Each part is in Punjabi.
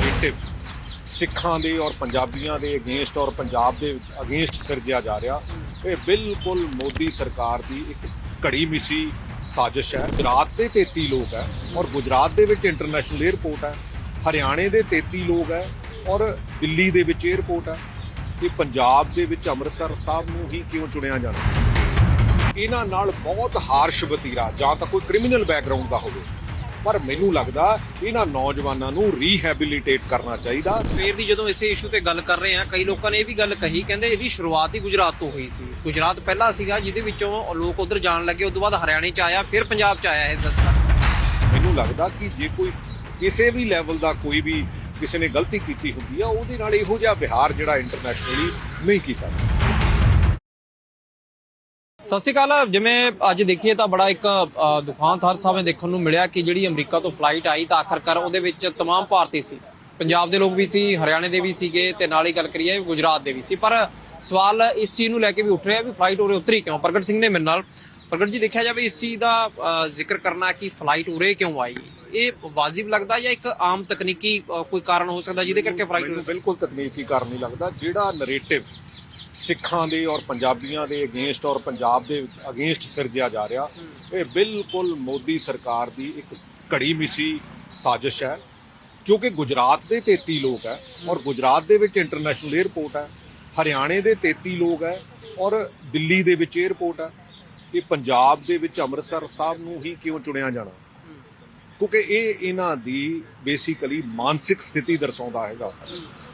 ਨੈਰੇਟਿਵ ਸਿੱਖਾਂ ਦੇ ਔਰ ਪੰਜਾਬੀਆਂ ਦੇ ਅਗੇਂਸਟ ਔਰ ਪੰਜਾਬ ਦੇ ਅਗੇਂਸਟ ਸਿਰਜਿਆ ਜਾ ਰਿਹਾ। ਇਹ ਬਿਲਕੁਲ ਮੋਦੀ ਸਰਕਾਰ ਦੀ ਇੱਕ ਘੜੀ ਮਿਚੀ ਸਾਜ਼ਿਸ਼ ਹੈ। ਗੁਜਰਾਤ ਦੇ 33 ਲੋਕ ਹੈ ਔਰ ਗੁਜਰਾਤ ਦੇ ਵਿੱਚ ਇੰਟਰਨੈਸ਼ਨਲ 에ਅਰਪੋਰਟ ਹੈ। ਹਰਿਆਣੇ ਦੇ 33 ਲੋਕ ਹੈ ਔਰ ਦਿੱਲੀ ਦੇ ਵਿੱਚ 에ਅਰਪੋਰਟ ਹੈ। ਇਹ ਪੰਜਾਬ ਦੇ ਵਿੱਚ ਅੰਮ੍ਰਿਤਸਰ ਸਾਹਿਬ ਨੂੰ ਹੀ ਕਿਉਂ ਚੁਣਿਆ ਜਾਣਾ? ਇਹਨਾਂ ਨਾਲ ਬਹੁਤ ਹਾਰਸ਼ ਵਤੀਰਾ ਜਾਂ ਤਾਂ ਕੋਈ ਕ੍ਰਿਮੀਨਲ ਬੈਕਗ੍ਰਾਉਂਡ ਦਾ ਹੋਵੇ। ਪਰ ਮੈਨੂੰ ਲੱਗਦਾ ਇਹਨਾਂ ਨੌਜਵਾਨਾਂ ਨੂੰ ਰੀਹੈਬਿਲਿਟੇਟ ਕਰਨਾ ਚਾਹੀਦਾ। ਸਵੇਰ ਦੀ ਜਦੋਂ ਇਸੇ ਇਸ਼ੂ ਤੇ ਗੱਲ ਕਰ ਰਹੇ ਆ ਕਈ ਲੋਕਾਂ ਨੇ ਇਹ ਵੀ ਗੱਲ ਕਹੀ ਕਹਿੰਦੇ ਇਹਦੀ ਸ਼ੁਰੂਆਤ ਹੀ ਗੁਜਰਾਤ ਤੋਂ ਹੋਈ ਸੀ। ਗੁਜਰਾਤ ਪਹਿਲਾ ਸੀਗਾ ਜਿਹਦੇ ਵਿੱਚੋਂ ਲੋਕ ਉਧਰ ਜਾਣ ਲੱਗੇ ਉਸ ਤੋਂ ਬਾਅਦ ਹਰਿਆਣੇ ਚ ਆਇਆ ਫਿਰ ਪੰਜਾਬ ਚ ਆਇਆ ਇਹ ਸਿਲਸਿਲਾ। ਮੈਨੂੰ ਲੱਗਦਾ ਕਿ ਜੇ ਕੋਈ ਕਿਸੇ ਵੀ ਲੈਵਲ ਦਾ ਕੋਈ ਵੀ ਕਿਸੇ ਨੇ ਗਲਤੀ ਕੀਤੀ ਹੁੰਦੀ ਆ ਉਹਦੇ ਨਾਲ ਇਹੋ ਜਿਹਾ ਵਿਹਾਰ ਜਿਹੜਾ ਇੰਟਰਨੈਸ਼ਨਲੀ ਨਹੀਂ ਕੀਤਾ ਜਾਂਦਾ। ਸਤਿ ਸ਼੍ਰੀ ਅਕਾਲ ਜਿਵੇਂ ਅੱਜ ਦੇਖੀਏ ਤਾਂ ਬੜਾ ਇੱਕ ਅ, ਦੁਖਾਂਤ ਹਰ ਸਮੇਂ ਦੇਖਣ ਨੂੰ ਮਿਲਿਆ ਕਿ ਜਿਹੜੀ ਅਮਰੀਕਾ ਤੋਂ ਫਲਾਈਟ ਆਈ ਤਾਂ ਆਖਰਕਾਰ ਉਹਦੇ ਵਿੱਚ तमाम ਭਾਰਤੀ ਸੀ ਪੰਜਾਬ ਦੇ ਲੋਕ ਵੀ ਸੀ ਹਰਿਆਣੇ ਦੇ ਵੀ ਸੀਗੇ ਤੇ ਨਾਲ ਹੀ ਗੱਲ ਕਰੀਏ ਗੁਜਰਾਤ ਦੇ ਵੀ ਸੀ ਪਰ ਸਵਾਲ ਇਸ ਚੀਜ਼ ਨੂੰ ਲੈ ਕੇ ਵੀ ਉੱਠ ਰਿਹਾ ਵੀ ਫਲਾਈਟ ਉਰੇ ਉਤਰੀ ਕਿਉਂ ਪ੍ਰਗਟ ਸਿੰਘ ਨੇ ਮੇਰੇ ਨਾਲ ਪ੍ਰਗਟ ਜੀ ਦੇਖਿਆ ਜਾਵੇ ਇਸ ਚੀਜ਼ ਦਾ ਅ, ਜ਼ਿਕਰ ਕਰਨਾ ਕਿ ਫਲਾਈਟ ਉਰੇ ਕਿਉਂ ਆਈ ਇਹ ਵਾਜਿਬ ਲੱਗਦਾ ਜਾਂ ਇੱਕ ਆਮ ਤਕਨੀਕੀ ਅ, ਕੋਈ ਕਾਰਨ ਹੋ ਸਕਦਾ ਜਿਹਦੇ ਕਰਕੇ ਮੈਨੂੰ ਫਲਾਈਟ ਬਿਲਕੁਲ ਤਕਨੀਕੀ ਕਾਰਨ ਨਹੀਂ ਲੱਗਦਾ ਜਿਹੜਾ ਨੈਰੇਟਿਵ ਸਿੱਖਾਂ ਦੇ ਔਰ ਪੰਜਾਬੀਆਂ ਦੇ ਅਗੇਂਸਟ ਔਰ ਪੰਜਾਬ ਦੇ ਅਗੇਂਸਟ ਸਿਰਜਿਆ ਜਾ ਰਿਹਾ। ਇਹ ਬਿਲਕੁਲ ਮੋਦੀ ਸਰਕਾਰ ਦੀ ਇੱਕ ਘੜੀ ਮਿਚੀ ਸਾਜ਼ਿਸ਼ ਹੈ, ਕਿਉਂਕਿ ਗੁਜਰਾਤ ਦੇ 33 ਲੋਕ ਹੈ ਔਰ ਗੁਜਰਾਤ ਦੇ ਵਿੱਚ ਇੰਟਰਨੈਸ਼ਨਲ 에ਅਰਪੋਰਟ ਹੈ, ਹਰਿਆਣੇ ਦੇ 33 ਲੋਕ ਹੈ ਔਰ ਦਿੱਲੀ ਦੇ ਵਿੱਚ 에ਅਰਪੋਰਟ ਹੈ। ਇਹ ਪੰਜਾਬ ਦੇ ਵਿੱਚ ਅੰਮ੍ਰਿਤਸਰ ਸਾਹਿਬ ਨੂੰ ਹੀ ਕਿਉਂ ਚੁਣਿਆ ਜਾਣਾ? ਕਿਉਂਕਿ ਇਹ ਇਹਨਾਂ ਦੀ ਬੇਸਿਕਲੀ ਮਾਨਸਿਕ ਸਥਿਤੀ ਦਰਸਾਉਂਦਾ ਹੈਗਾ।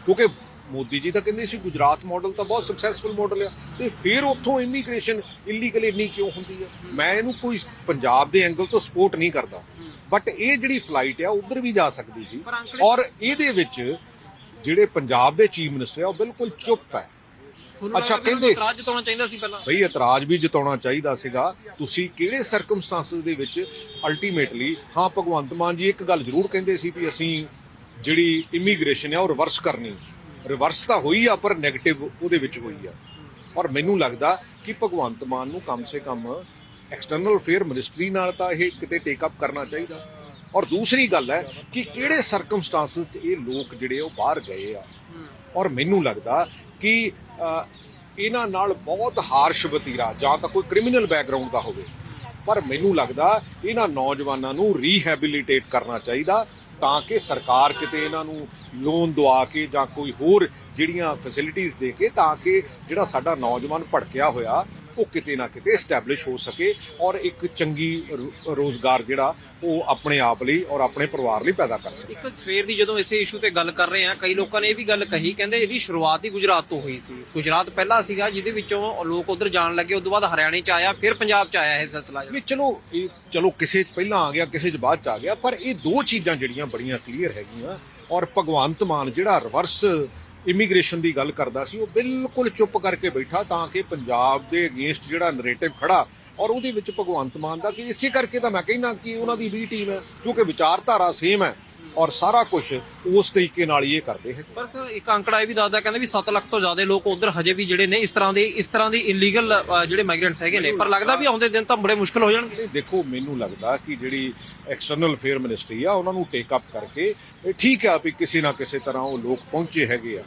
ਕਿਉਂਕਿ ਮੋਦੀ ਜੀ ਤਾਂ ਕਹਿੰਦੇ ਸੀ ਗੁਜਰਾਤ ਮਾਡਲ ਤਾਂ ਬਹੁਤ ਸਕਸੈਸਫੁਲ ਮਾਡਲ ਆ। ਤੇ ਫਿਰ ਉੱਥੋਂ ਇਮੀਗ੍ਰੇਸ਼ਨ ਇਲੀਗਲ ਇੰਨੀ ਕਿਉਂ ਹੁੰਦੀ ਹੈ ਮੈਂ ਇਹਨੂੰ ਕੋਈ ਪੰਜਾਬ ਦੇ ਐਂਗਲ ਤੋਂ ਸਪੋਰਟ ਨਹੀਂ ਕਰਦਾ। ਬਟ ਇਹ ਜਿਹੜੀ ਫਲਾਈਟ ਆ ਉਧਰ ਵੀ ਜਾ ਸਕਦੀ ਸੀ। ਔਰ ਇਹਦੇ ਵਿੱਚ ਜਿਹੜੇ ਪੰਜਾਬ ਦੇ ਚੀਫ ਮਿਨਿਸਟਰ ਆ ਉਹ ਬਿਲਕੁਲ ਚੁੱਪ ਹੈ ਅੱਛਾ, ਕਹਿੰਦੇ- ਇਤਰਾਜ਼ ਜਤਾਉਣਾ ਚਾਹੀਦਾ ਸੀ ਪਹਿਲਾਂ। ਬਈ ਇਤਰਾਜ਼ ਵੀ ਜਤਾਉਣਾ ਚਾਹੀਦਾ ਸੀਗਾ। ਤੁਸੀਂ ਕਿਹੜੇ ਸਰਕਮਸਟੈਂਸਸ ਦੇ ਵਿੱਚ ਅਲਟੀਮੇਟਲੀ ਹਾਂ ਭਗਵੰਤ ਮਾਨ ਜੀ ਇੱਕ ਗੱਲ ਜ਼ਰੂਰ ਕਹਿੰਦੇ ਸੀ ਵੀ ਅਸੀਂ ਜਿਹੜੀ ਇਮੀਗ੍ਰੇਸ਼ਨ ਹੈ ਉਹ ਰਿਵਰਸ ਕਰਨੀ। ਰਿਵਰਸ ਤਾਂ ਹੋਈ ਆ, ਪਰ 네ਗੇਟਿਵ ਉਹਦੇ ਵਿੱਚ ਹੋਈ ਆ। ਔਰ ਮੈਨੂੰ ਲੱਗਦਾ ਕਿ ਭਗਵੰਤ ਮਾਨ ਨੂੰ ਕਮ ਸੇ ਕਮ ਐਕਸਟਰਨਲ ਅਫੇਅਰ ਮਿਨਿਸਟਰੀ ਨਾਲ ਤਾਂ ਇਹ ਕਿਤੇ ਟੇਕ ਅਪ ਕਰਨਾ ਚਾਹੀਦਾ। ਔਰ ਦੂਸਰੀ ਗੱਲ ਹੈ ਕਿ ਕਿਹੜੇ ਸਰਕਮਸਟੈਂਸਸ 'ਚ ਇਹ ਲੋਕ ਜਿਹੜੇ ਉਹ ਬਾਹਰ ਗਏ ਆ। ਔਰ ਮੈਨੂੰ ਲੱਗਦਾ ਕਿ ਇਹਨਾਂ ਨਾਲ ਬਹੁਤ ਹਾਰਸ਼ ਵਤੀਰਾ ਜਾਂ ਤਾਂ ਕੋਈ ਕ੍ਰਿਮੀਨਲ ਬੈਕਗ੍ਰਾਉਂਡ ਦਾ ਹੋਵੇ। ਪਰ ਮੈਨੂੰ ਲੱਗਦਾ ਇਹਨਾਂ ਨੌਜਵਾਨਾਂ ਨੂੰ ਰੀਹੈਬਿਲਿਟੇਟ ਕਰਨਾ ਚਾਹੀਦਾ ਤਾਂ ਕਿ ਸਰਕਾਰ ਕਿਤੇ ਇਹਨਾਂ ਨੂੰ ਲੋਨ ਦਵਾ ਕੇ ਜਾਂ ਕੋਈ ਹੋਰ ਜਿਹੜੀਆਂ ਫੈਸਿਲਿਟੀਆਂ ਦੇ ਕੇ ਤਾਂ ਕਿ ਜਿਹੜਾ ਸਾਡਾ ਨੌਜਵਾਨ ਭੜਕਿਆ ਹੋਇਆ ਉਹ ਕਿਤੇ ਨਾ ਕਿਤੇ ਐਸਟੈਬਲਿਸ਼ ਹੋ ਸਕੇ ਔਰ ਇੱਕ ਚੰਗੀ ਰੋਜ਼ਗਾਰ ਜਿਹੜਾ ਉਹ ਆਪਣੇ ਆਪ ਲਈ ਔਰ ਆਪਣੇ ਪਰਿਵਾਰ ਲਈ ਪੈਦਾ ਕਰ ਸਕੇ। ਇੱਕ ਸਵੇਰ ਦੀ ਜਦੋਂ ਇਸੇ ਇਸ਼ੂ ਤੇ ਗੱਲ ਕਰ ਰਹੇ ਆ ਕਈ ਲੋਕਾਂ ਨੇ ਇਹ ਵੀ ਗੱਲ ਕਹੀ ਕਹਿੰਦੇ ਇਹਦੀ ਸ਼ੁਰੂਆਤ ਹੀ ਗੁਜਰਾਤ ਤੋਂ ਹੋਈ ਸੀ। ਗੁਜਰਾਤ ਪਹਿਲਾ ਸੀਗਾ ਜਿਹਦੇ ਵਿੱਚੋਂ ਲੋਕ ਉਧਰ ਜਾਣ ਲੱਗੇ ਉਸ ਤੋਂ ਬਾਅਦ ਹਰਿਆਣੇ ਚ ਆਇਆ ਫਿਰ ਪੰਜਾਬ ਚ ਆਇਆ ਇਹ ਸਿਲਸਿਲਾ ਵੀ ਚਲੋ ਇਹ ਚਲੋ ਕਿਸੇ ਚ ਪਹਿਲਾਂ ਆ ਗਿਆ ਕਿਸੇ ਚ ਬਾਅਦ ਚ ਆ ਗਿਆ ਪਰ ਇਹ ਦੋ ਚੀਜ਼ਾਂ ਜਿਹੜੀਆਂ ਬੜੀਆਂ ਕਲੀਅਰ ਹੈਗੀਆਂ ਔਰ ਭਗਵੰਤ ਮਾਨ ਜਿਹੜਾ ਰਿਵਰਸ ਇਮੀਗ੍ਰੇਸ਼ਨ ਦੀ ਗੱਲ ਕਰਦਾ ਸੀ, ਉਹ ਬਿਲਕੁਲ ਚੁੱਪ ਕਰਕੇ ਬੈਠਾ ਤਾਂ ਕਿ ਪੰਜਾਬ ਦੇ ਅਗੇਂਸਟ ਜਿਹੜਾ ਨਰੇਟਿਵ ਖੜਾ ਔਰ ਉਹਦੇ ਵਿੱਚ ਭਗਵੰਤ ਮਾਨ ਦਾ ਕਿ ਇਸੇ ਕਰਕੇ ਤਾਂ ਮੈਂ ਕਹਿੰਦਾ ਕਿ ਉਹਨਾਂ ਦੀ ਵੀ ਟੀਮ ਹੈ ਕਿਉਂਕਿ ਵਿਚਾਰਧਾਰਾ ਸੇਮ ਹੈ। ਔਰ ਸਾਰਾ ਕੁਝ ਉਸ ਤਰੀਕੇ ਨਾਲ ਹੀ ਇਹ ਕਰਦੇ ਹੈ ਪਰ ਸਰ ਇੱਕ ਅੰਕੜਾ ਇਹ ਵੀ ਦੱਸਦਾ ਕਹਿੰਦੇ ਵੀ 7 ਲੱਖ ਤੋਂ ਜ਼ਿਆਦਾ ਲੋਕ ਉਧਰ ਹਜੇ ਵੀ ਜਿਹੜੇ ਨੇ ਇਸ ਤਰ੍ਹਾਂ ਦੇ ਇਸ ਤਰ੍ਹਾਂ ਦੀ ਇਲੀਗਲ ਜਿਹੜੇ ਮਾਈਗ੍ਰੈਂਟਸ ਹੈਗੇ ਨੇ। ਪਰ ਲੱਗਦਾ ਵੀ ਆਉਂਦੇ ਦਿਨ ਤਾਂ ਬੜੇ ਮੁਸ਼ਕਲ ਹੋ ਜਾਣਗੇ। ਦੇਖੋ ਮੈਨੂੰ ਲੱਗਦਾ ਕਿ ਜਿਹੜੀ ਐਕਸਟਰਨਲ ਅਫੇਅਰ ਮਿਨਿਸਟਰੀ ਆ ਉਹਨਾਂ ਨੂੰ ਟੇਕ ਅਪ ਕਰਕੇ ਠੀਕ ਆ ਵੀ ਕਿਸੇ ਨਾ ਕਿਸੇ ਤਰ੍ਹਾਂ ਉਹ ਲੋਕ ਪਹੁੰਚੇ ਹੈਗੇ ਆ।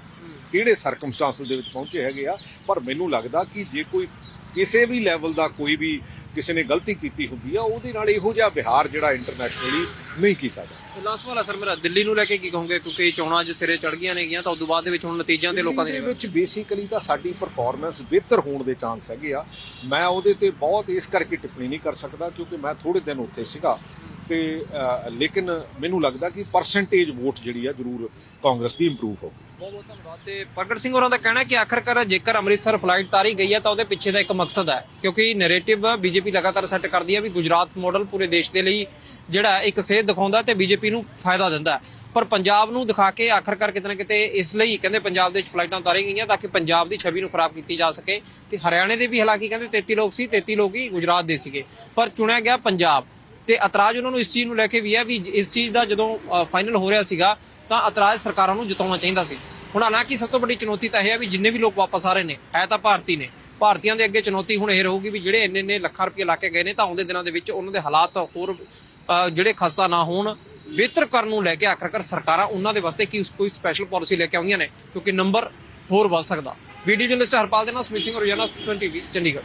ਕਿਹੜੇ ਸਰਕਮਸਟੈਂਸਸ ਦੇ ਵਿੱਚ ਪਹੁੰਚੇ ਹੈਗੇ ਆ? ਪਰ ਮੈਨੂੰ ਲੱਗਦਾ ਕਿ ਜੇ ਕੋਈ ਕਿਸੇ ਵੀ ਲੈਵਲ ਦਾ ਕੋਈ ਵੀ ਕਿਸੇ ਨੇ ਗਲਤੀ ਕੀਤੀ ਹੁੰਦੀ ਆ ਉਹਦੇ ਨਾਲ ਇਹੋ ਜਿਹਾ ਵਿਹਾਰ ਜਿਹੜਾ ਇੰਟਰਨੈਸ਼ਨਲੀ ਨਹੀਂ ਕੀਤਾ ਜਾਂਦਾ। ਲਾਸਟ ਵਾਲਾ ਸਰ ਮੇਰਾ ਦਿੱਲੀ ਨੂੰ ਲੈ ਕੇ ਕੀ ਕਹੋਗੇ? ਕਿਉਂਕਿ ਚੋਣਾਂ ਅੱਜ ਸਿਰੇ ਚੜ ਗਈਆਂ ਨੇਗੀਆਂ ਤਾਂ ਉਦੋਂ ਬਾਅਦ ਦੇ ਵਿੱਚ ਹੁਣ ਨਤੀਜਿਆਂ ਤੇ ਲੋਕਾਂ ਦੇ ਦੇ ਵਿੱਚ ਬੇਸਿਕਲੀ ਤਾਂ ਸਾਡੀ ਪਰਫਾਰਮੈਂਸ ਬਿਹਤਰ ਹੋਣ ਦੇ ਚਾਂਸ ਹੈਗੇ ਆ। ਮੈਂ ਉਹਦੇ ਤੇ ਬਹੁਤ ਇਸ ਕਰਕੇ ਟਿੱਪਣੀ ਨਹੀਂ ਕਰ ਸਕਦਾ ਕਿਉਂਕਿ ਮੈਂ ਥੋੜੇ ਦਿਨ ਉੱਥੇ ਸੀਗਾ। ਤੇ ਲੇਕਿਨ ਮੈਨੂੰ ਲੱਗਦਾ ਕਿ ਪਰਸੈਂਟੇਜ ਵੋਟ ਜਿਹੜੀ ਆ ਜ਼ਰੂਰ ਕਾਂਗਰਸ ਦੀ ਇੰਪਰੂਵ ਹੋਊ ਬਹੁਤ ਬਹੁਤ ਧੰਨਵਾਦ। ਤੇ ਪ੍ਰਗਟ ਸਿੰਘ ਹੋਰਾਂ ਦਾ ਕਹਿਣਾ ਹੈ ਕਿ ਆਖਰਕਾਰ ਜੇਕਰ ਅੰਮ੍ਰਿਤਸਰ ਫਲਾਈਟ ਤਾਰੀ ਗਈ ਹੈ ਤਾਂ ਉਹਦੇ ਪਿੱਛੇ ਦਾ ਇੱਕ ਮਕਸਦ ਹੈ। ਕਿਉਂਕਿ ਨੈਰੇਟਿਵ ਬੀਜੇਪੀ ਲਗਾਤਾਰ ਸੈੱਟ ਕਰਦੀ ਹੈ ਵੀ ਗੁਜਰਾਤ ਮਾਡਲ ਪੂਰੇ ਦੇਸ਼ ਦੇ ਲਈ ਜਿਹੜਾ ਇੱਕ ਸੇਧ ਦਿਖਾਉਂਦਾ ਤੇ ਬੀਜੇਪੀ ਨੂੰ ਫਾਇਦਾ ਦਿੰਦਾ। ਪਰ ਪੰਜਾਬ ਨੂੰ ਦਿਖਾ ਕੇ ਆਖਰਕਾਰ ਕਿਤੇ ਨਾ ਕਿਤੇ ਇਸ ਲਈ ਕਹਿੰਦੇ ਪੰਜਾਬ ਦੇ ਵਿੱਚ ਫਲਾਈਟਾਂ ਉਤਾਰੀਆਂ ਗਈਆਂ ਤਾਂ ਕਿ ਪੰਜਾਬ ਦੀ ਛਵੀ ਨੂੰ ਖਰਾਬ ਕੀਤੀ ਜਾ ਸਕੇ ਤੇ ਹਰਿਆਣੇ ਦੇ ਵੀ ਹਾਲਾਂਕਿ ਕਹਿੰਦੇ 33 ਲੋਕ ਸੀ 33 ਲੋਕ ਹੀ ਗੁਜਰਾਤ ਦੇ ਸੀਗੇ। ਪਰ ਚੁਣਿਆ ਗਿਆ ਪੰਜਾਬ ਤੇ ਇਤਰਾਜ਼ ਉਹਨਾਂ ਨੂੰ ਇਸ ਚੀਜ਼ ਨੂੰ ਲੈ ਕੇ ਵੀ ਹੈ ਵੀ ਇਸ ਚੀਜ਼ ਦਾ ਜਦੋਂ ਫਾਈਨਲ ਹੋ ਰਿਹਾ ਸੀਗਾ ਤਾਂ ਇਤਰਾਜ਼ ਸਰਕਾਰਾਂ ਨੂੰ ਜਤਾਉਣਾ ਚਾਹੀਦਾ ਸੀ। ਹੁਣ ਹਾਲਾਂਕਿ ਸਭ ਤੋਂ ਵੱਡੀ ਚੁਣੌਤੀ ਤਾਂ ਇਹ ਹੈ ਵੀ ਜਿੰਨੇ ਵੀ ਲੋਕ ਵਾਪਸ ਆ ਰਹੇ ਨੇ, ਹੈ ਤਾਂ ਭਾਰਤੀ ਨੇ। ਭਾਰਤੀਆਂ ਦੇ ਅੱਗੇ ਚੁਣੌਤੀ ਹੁਣ ਇਹ ਰਹੂਗੀ ਵੀ ਜਿਹੜੇ ਇੰਨੇ ਇੰਨੇ ਲੱਖਾਂ ਰੁਪਏ ਲਾ ਕੇ ਗਏ ਨੇ ਤਾਂ ਆਉਂਦੇ ਦਿਨਾਂ ਦੇ ਵਿੱਚ ਉਹਨਾਂ ਦੇ ਹਾਲਾਤ ਹੋਰ ਜਿਹੜੇ ਖਸਤਾ ਨਾ ਹੋਣ, ਬਿਹਤਰ ਕਰਨ ਨੂੰ ਲੈ ਕੇ ਆਖਰਕਾਰ ਸਰਕਾਰਾਂ ਉਹਨਾਂ ਦੇ ਵਾਸਤੇ ਕੀ ਕੋਈ ਸਪੈਸ਼ਲ ਪਾਲਿਸੀ ਲੈ ਕੇ ਆਉਂਦੀਆਂ ਨੇ, ਕਿਉਂਕਿ ਨੰਬਰ ਹੋਰ ਵੱਧ ਸਕਦਾ। ਵੀਡੀਓ ਜਰਨਲਿਸਟ ਹਰਪਾਲ ਦੇ ਨਾਲ ਸਮਿਤ ਸਿੰਘ ਰੋਜ਼ਾਨਾ 20 ਚੰਡੀਗੜ੍ਹ।